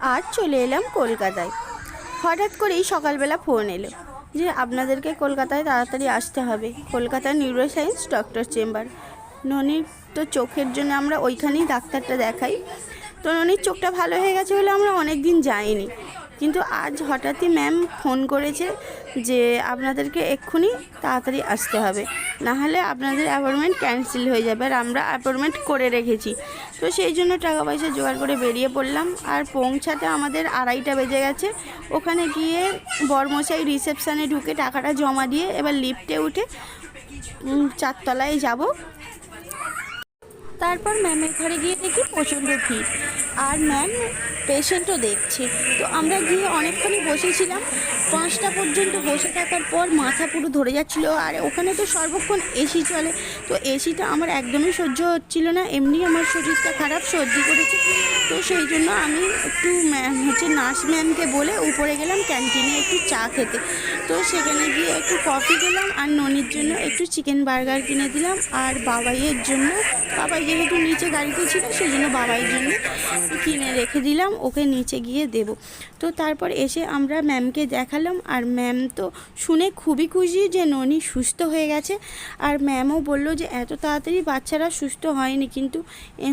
আজ চলে এলাম কলকাতায়। হঠাৎ করেই সকালবেলা ফোন এলো যে আপনাদেরকে কলকাতায় তাড়াতাড়ি আসতে হবে। কলকাতার নিউরো সায়েন্স ডক্টর চেম্বার ননির তো চোখের জন্য আমরা ওইখানেই ডাক্তারটা দেখাই। তো ননির চোখটা ভালো হয়ে গেছে বলে আমরা অনেক দিন যাইনি। কিন্তু আজ হঠাৎই ম্যাম ফোন করেছে যে আপনাদেরকে এক্ষুনি তাড়াতাড়ি আসতে হবে। নাহলে আপনাদের অ্যাপয়েন্টমেন্ট ক্যান্সেল হয়ে যাবে আর আমরা অ্যাপয়েন্টমেন্ট করে রেখেছি। তো সেই জন্য টাকা পয়সা জোগাড় করে বেরিয়ে পড়লাম। আর পৌঁছাতে আমাদের আড়াইটা বেজে গেছে। ওখানে গিয়ে বরমশাই রিসেপশানে ঢুকে টাকাটা জমা দিয়ে এবার লিফটে উঠে চারতলায় যাব। তারপর ম্যামের ঘরে গিয়ে দেখি প্রচণ্ড ভিড়। আর ম্যাম পেশেন্টও দেখছে। তো আমরা গিয়ে অনেকক্ষণই বসেছিলাম। পাঁচটা পর্যন্ত বসে থাকার পর মাথা পুরো ধরে যাচ্ছিল। আর ওখানে তো সর্বক্ষণ এসি চলে। তো এসিটা আমার একদমই সহ্য হচ্ছিল না। এমনি আমার শরীরটা খারাপ, সর্দি করেছে। তো সেই জন্য আমি একটু ম্যাম হচ্ছে নার্স ম্যামকে বলে উপরে গেলাম ক্যান্টিনে একটু চা খেতে। তো সেখানে গিয়ে একটু কফি দিলাম আর ননির জন্য একটু চিকেন বার্গার কিনে দিলাম। আর বাবাইয়ের জন্য, বাবাই যেহেতু নিচে গাড়িতে ছিল, সেই জন্য বাবাইয়ের জন্য কিনে রেখে দিলাম, ওকে নিচে গিয়ে দেব। তো তারপর এসে আমরা ম্যামকে দেখালাম, আর ম্যাম তো শুনে খুবই খুশি যে ননি সুস্থ হয়ে গেছে। আর ম্যামও বলল যে, এত তাড়াতাড়ি বাচ্চারা সুস্থ হয়নি, কিন্তু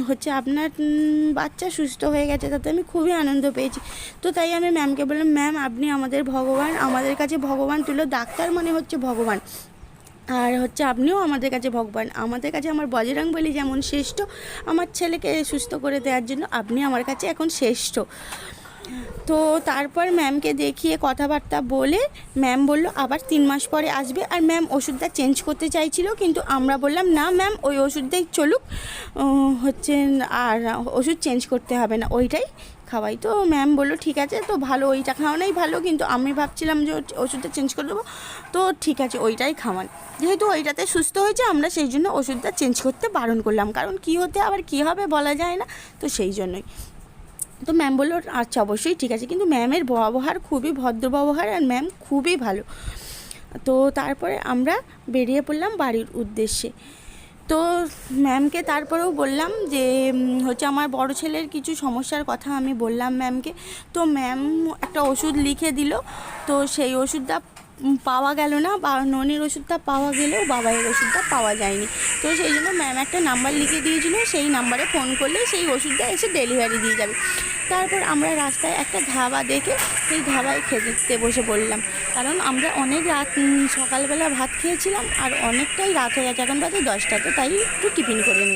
হচ্ছে আপনার বাচ্চা সুস্থ হয়ে গেছে, তাতে আমি খুবই আনন্দ পেয়েছি। তো তাই আমি ম্যামকে বললাম ম্যাম আপনি আমাদের ভগবান, আমাদের কাছে ভগবান তুলো, ডাক্তার মানে হচ্ছে ভগবান। আর হচ্ছে আপনিও আমাদের কাছে ভগবান। আমাদের কাছে আমার বজরং বলি যেমন শ্রেষ্ঠ, আমার ছেলেকে সুস্থ করে দেওয়ার জন্য আপনি আমার কাছে এখন শ্রেষ্ঠ। তো তারপর ম্যামকে দেখিয়ে কথাবার্তা বলে ম্যাম বলল, আবার তিন মাস পরে আসবে। আর ম্যাম ওষুধটা চেঞ্জ করতে চাইছিল, কিন্তু আমরা বললাম, না ম্যাম ওই ওষুধটাই চলুক। হচ্ছে, আর ওষুধ চেঞ্জ করতে হবে না, ওইটাই খাওয়াই। তো ম্যাম বলল, ঠিক আছে, তো ভালো, ওইটা খাওয়ানোই ভালো, কিন্তু আমি ভাবছিলাম যে ওষুধটা চেঞ্জ করে দেবো। তো ঠিক আছে, ওইটাই খাওয়ান। যেহেতু ওইটাতে সুস্থ হয়েছে, আমরা সেই জন্য ওষুধটা চেঞ্জ করতে বারণ করলাম। কারণ কি হতে, আবার কি হবে বলা যায় না, তো সেই জন্যই। তো ম্যাম বলল আচ্ছা অবশ্যই ঠিক আছে। কিন্তু ম্যামের ব্যবহার খুবই ভদ্র ব্যবহার, আর ম্যাম খুবই ভালো। তো তারপরে আমরা বেরিয়ে পড়লাম বাড়ির উদ্দেশ্যে। তো ম্যামকে তারপরেও বললাম যে হচ্ছে আমার বড় ছেলের কিছু সমস্যার কথা আমি বললাম ম্যামকে তো ম্যাম একটা ওষুধ লিখে দিল। তো সেই ওষুধটা পাওয়া গেল না, বা ননির ওষুধটা পাওয়া গেলেও বাবাইয়ের ওষুধটা পাওয়া যায়নি। তো সেই জন্য ম্যাম একটা নাম্বার লিখে দিয়েছিল, সেই নাম্বারে ফোন করলে সেই ওষুধটা এসে ডেলিভারি দিয়ে যাবে। তারপর আমরা রাস্তায় একটা ধাবা দেখে সেই ধাবায় খেতে বসে পড়লাম। কারণ আমরা অনেক রাত সকালবেলা ভাত খেয়েছিলাম আর অনেকটাই রাত হয়ে গেছে। এখন বাজে দশটাতে, তাই একটু টিফিন করে নিলাম।